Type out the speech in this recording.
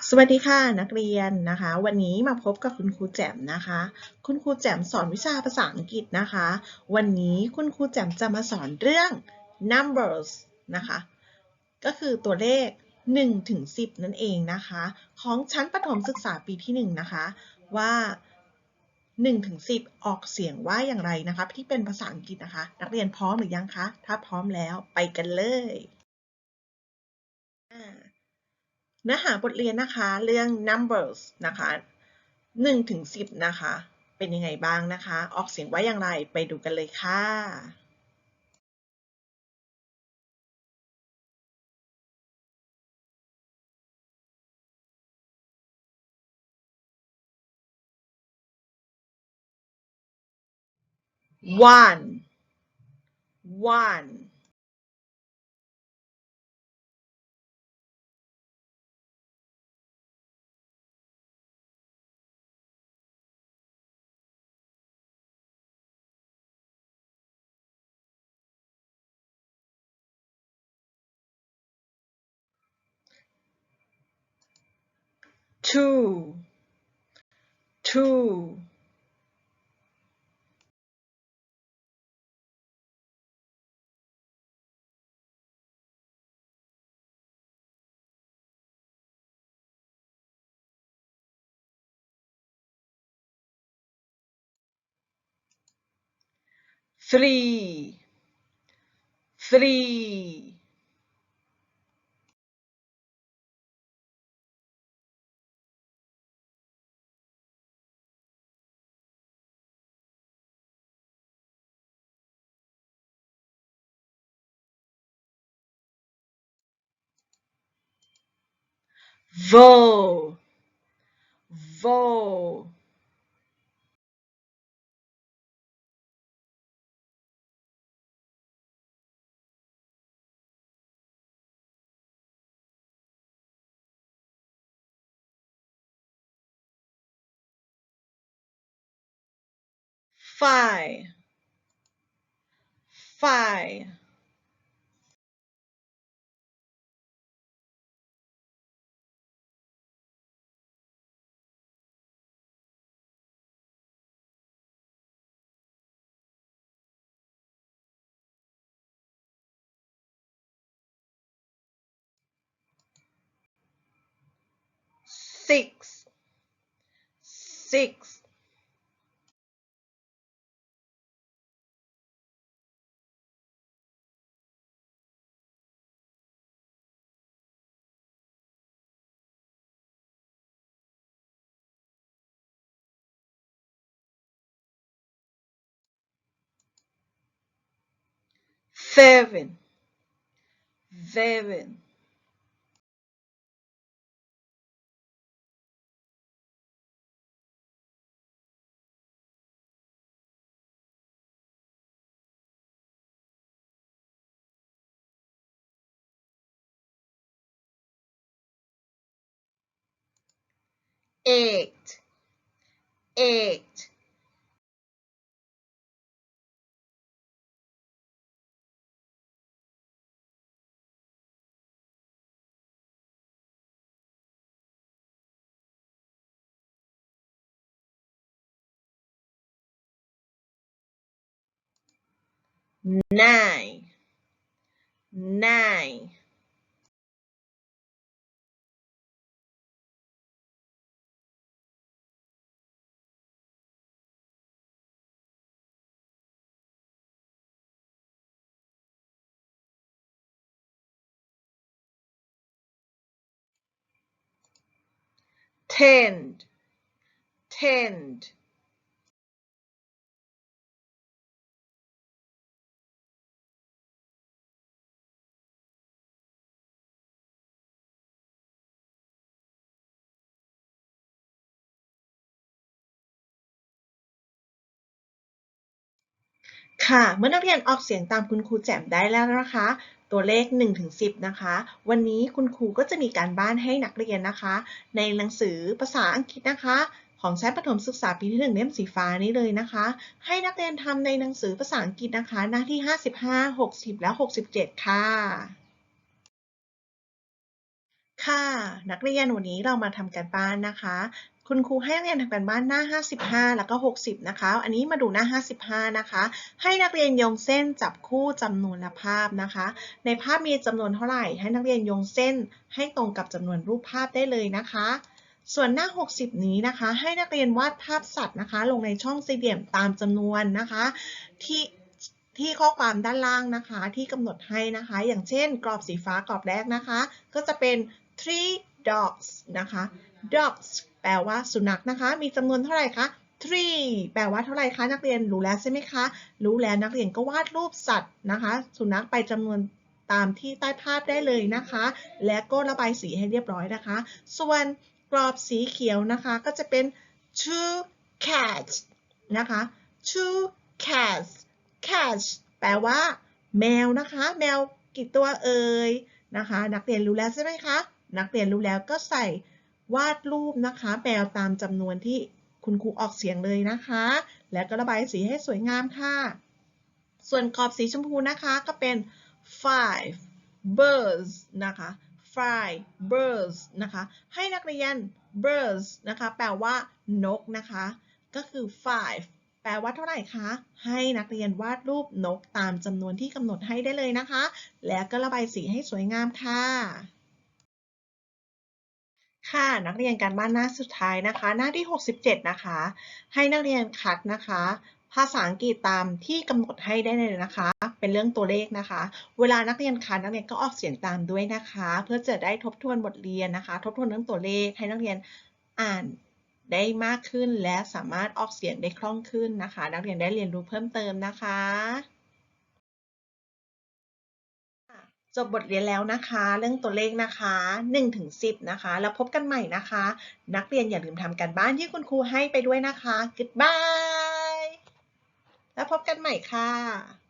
สวัสดีค่ะนักเรียนนะคะ วันนี้มาพบกับคุณครูแจ่มนะคะ คุณครูแจ่มสอนวิชาภาษาอังกฤษนะคะ วันนี้คุณครูแจ่มจะมาสอนเรื่อง numbers นะคะ ก็คือตัวเลข1ถึง10 นั่นเองนะคะ ของชั้นประถมศึกษาปีที่ 1 นะคะ ว่า1ถึง10 ออกเสียงว่าอย่างไรนะคะ ที่เป็นภาษาอังกฤษนะคะ นักเรียนพร้อมหรือยังคะ ถ้าพร้อมแล้วไปกันเลยอ่า เนื้อหาบทเรียนนะคะ เรื่อง numbers นะคะ1ถึง10 นะคะ เป็นยังไงบ้างนะคะ ออกเสียงว่าอย่างไรไปดูกันเลยค่ะ one one two Vo, vo. Five, five. Six, six. Seven, seven. Eight, eight, nine, nine, ten, ten, ๆค่ะ เมื่อนักเรียนออกเสียงตามคุณครูแจ่มได้แล้วนะคะ ตัวเลข1ถึง10 นะคะ วันนี้คุณครูก็จะมีการบ้านให้นักเรียนนะคะ ในหนังสือภาษาอังกฤษนะคะ ของชั้นประถมศึกษาปีที่ 1 เล่มสีฟ้านี้เลยนะคะ ให้นักเรียนทำในหนังสือภาษาอังกฤษนะคะ หน้าที่ 55 60 และ 67 ค่ะค่ะ นักเรียนวันนี้เรามาทำการบ้านนะคะ คุณครูให้นักเรียนทำการบ้านหน้า 55 แล้วก็ 60 นะคะ อันนี้มาดูหน้า 55 นะคะ ให้นักเรียนโยงเส้นจับคู่จำนวนและภาพนะคะ ในภาพมีจำนวนเท่าไหร่ ให้นักเรียนโยงเส้นให้ตรงกับจำนวนรูปภาพได้เลยนะคะ ส่วนหน้า 60 นี้นะคะ ให้นักเรียนวาดภาพสัตว์นะคะ ลงในช่องสี่เหลี่ยมตามจำนวนนะคะ ที่ที่ข้อความด้านล่างนะคะ ที่กำหนดให้นะคะ อย่างเช่น กรอบสีฟ้ากรอบแรกนะคะ ก็จะเป็น three dogs นะคะ dogs แปลว่าสุนัขนะคะ มีจำนวนเท่าไหร่คะ three แปลว่าเท่าไหร่คะนักเรียนรู้แล้วใช่ไหมคะ รู้แล้วนักเรียนก็วาดรูปสัตว์นะคะ สุนัขไปจำนวนตามที่ใต้ภาพได้เลยนะคะ และก็ระบายสีให้เรียบร้อยนะคะ ส่วนกรอบสีเขียวนะคะก็จะเป็น two cats นะคะ two cats cats แปลว่า แมวนะคะ แมวกี่ตัวเอ่ยนะคะ นักเรียนรู้แล้วใช่ไหมคะ นักเรียนรู้แล้วก็ใส่ วาดรูปนะคะแมวตามจำนวนที่คุณครูออกเสียงเลยนะคะ แล้วก็ระบายสีให้สวยงามค่ะ ส่วนกรอบสีชมพูนะคะก็เป็น five birds นะคะ five birds นะคะ ให้นักเรียน birds นะคะ แปลว่านกนะคะ ก็คือ five แปลว่าเท่าไหร่คะ ให้นักเรียนวาดรูปนกตามจำนวนที่กำหนดให้ได้เลยนะคะ แล้วก็ระบายสีให้สวยงามค่ะ ค่ะนักเรียนการบ้านหน้าสุดท้ายนะคะ หน้าที่ 67 นะคะ ให้นักเรียนคัดนะคะ ภาษาอังกฤษตามที่กำหนดให้ได้เลยนะคะ เป็นเรื่องตัวเลขนะคะ เวลานักเรียนคัดนักเรียนก็ออกเสียงตามด้วยนะคะ เพื่อจะได้ทบทวนบทเรียนนะคะ ทบทวนเรื่องตัวเลขให้นักเรียนอ่านได้มากขึ้นและสามารถออกเสียงได้คล่องขึ้นนะคะ นักเรียนได้เรียนรู้เพิ่มเติมนะคะ จบบทเรียนแล้วนะคะ เรื่องตัวเลขนะคะ1ถึง10 นะคะ แล้วพบกันใหม่นะคะ นักเรียนอย่าลืมทำการบ้านที่คุณครูให้ไปด้วยนะคะ goodbye แล้วพบกันใหม่ค่ะ